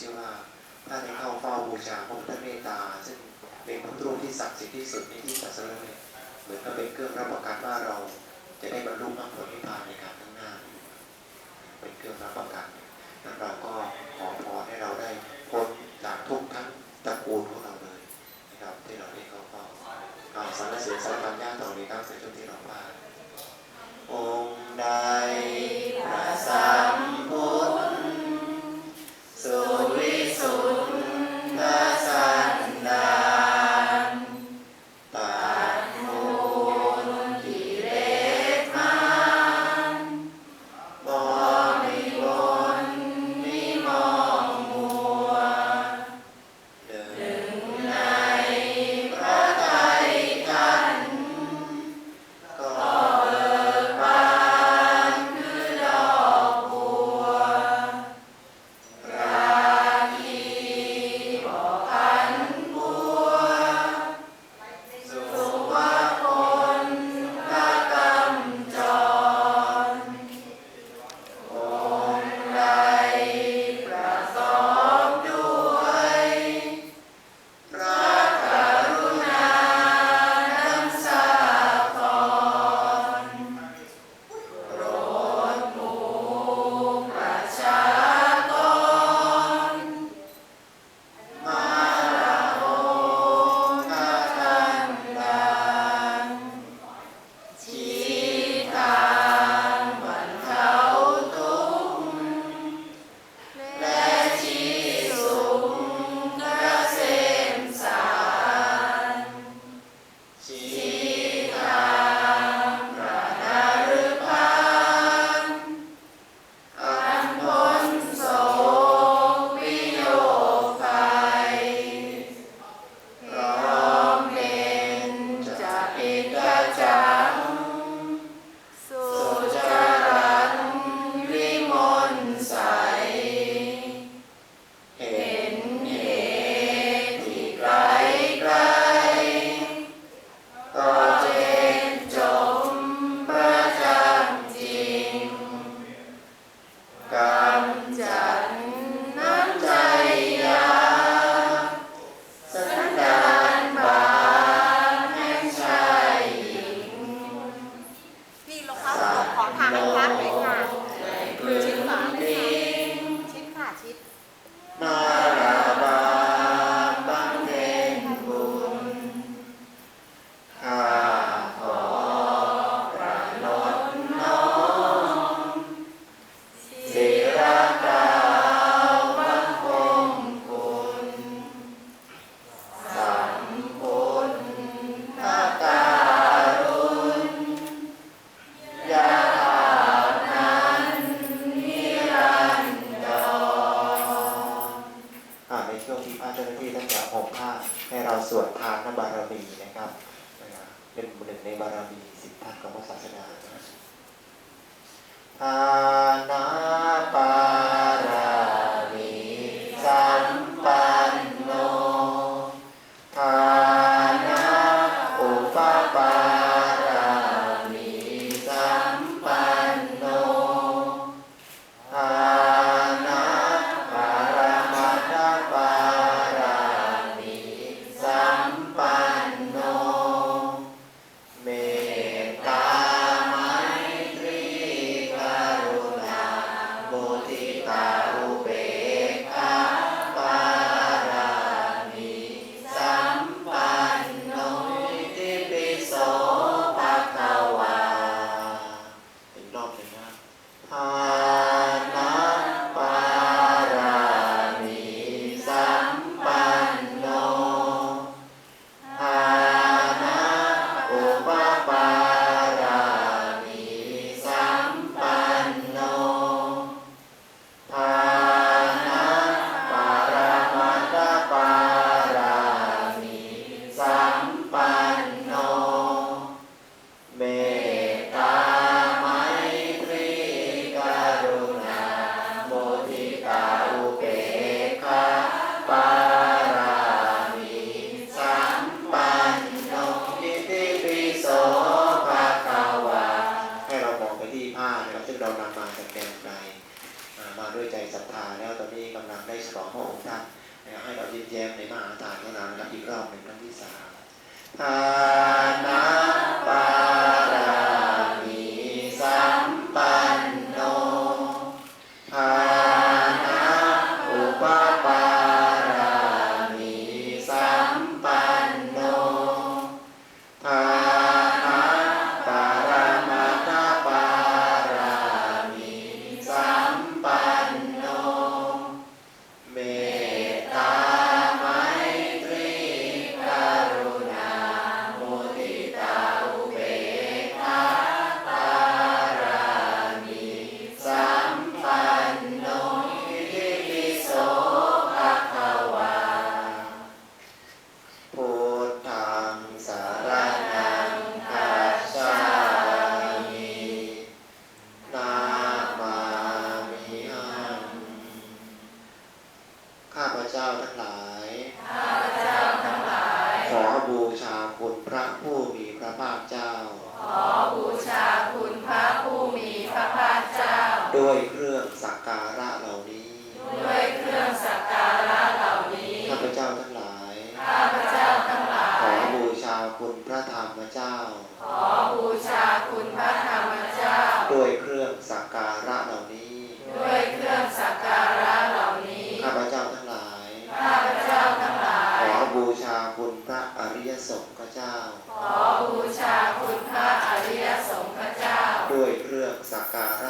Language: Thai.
ชื่อว่าถ้าได้เข้าเฝ้าบูชาพระพุทธเมตตา ซึ่งเป็นพระรูปที่ศักดิ์สิทธิ์ที่สุดในที่ศาสนาเนี่ยเหมือนกับเป็นเครื่องรับประกันว่าเราจะได้บรรลุมรรคผลนิพพานในการข้างหน้า เป็นเครื่องรับประกัน ทางพระหน่ค่ะานบารมีนะครับเป็นหนึ่งในบารมีสิทธศน์ของพระศาสนาทานาปา ของพระองค์ท่านให้เรายิ้มแย้มในมหาทานพระนามกับอีกรอบหนึ่ครั้งที่สาม เจ้าทั้งหลายข้าพเจ้าทั้งหลาย ขอบูชาคุณพระผู้มีพระภาคเจ้า ขอบูชาคุณพระผู้มีพระภาคเจ้า ด้วยเครื่องสักการะเหล่านี้ ด้วยเครื่องสักการะเหล่านี้ข้าพเจ้าทั้งหลายข้าพเจ้าทั้งหลาขอยบูชาคุณพระธรรมเจ้า ขอบูชาคุณพระธรรมเจ้า ด้วยเครื่องสักการะ สักการะ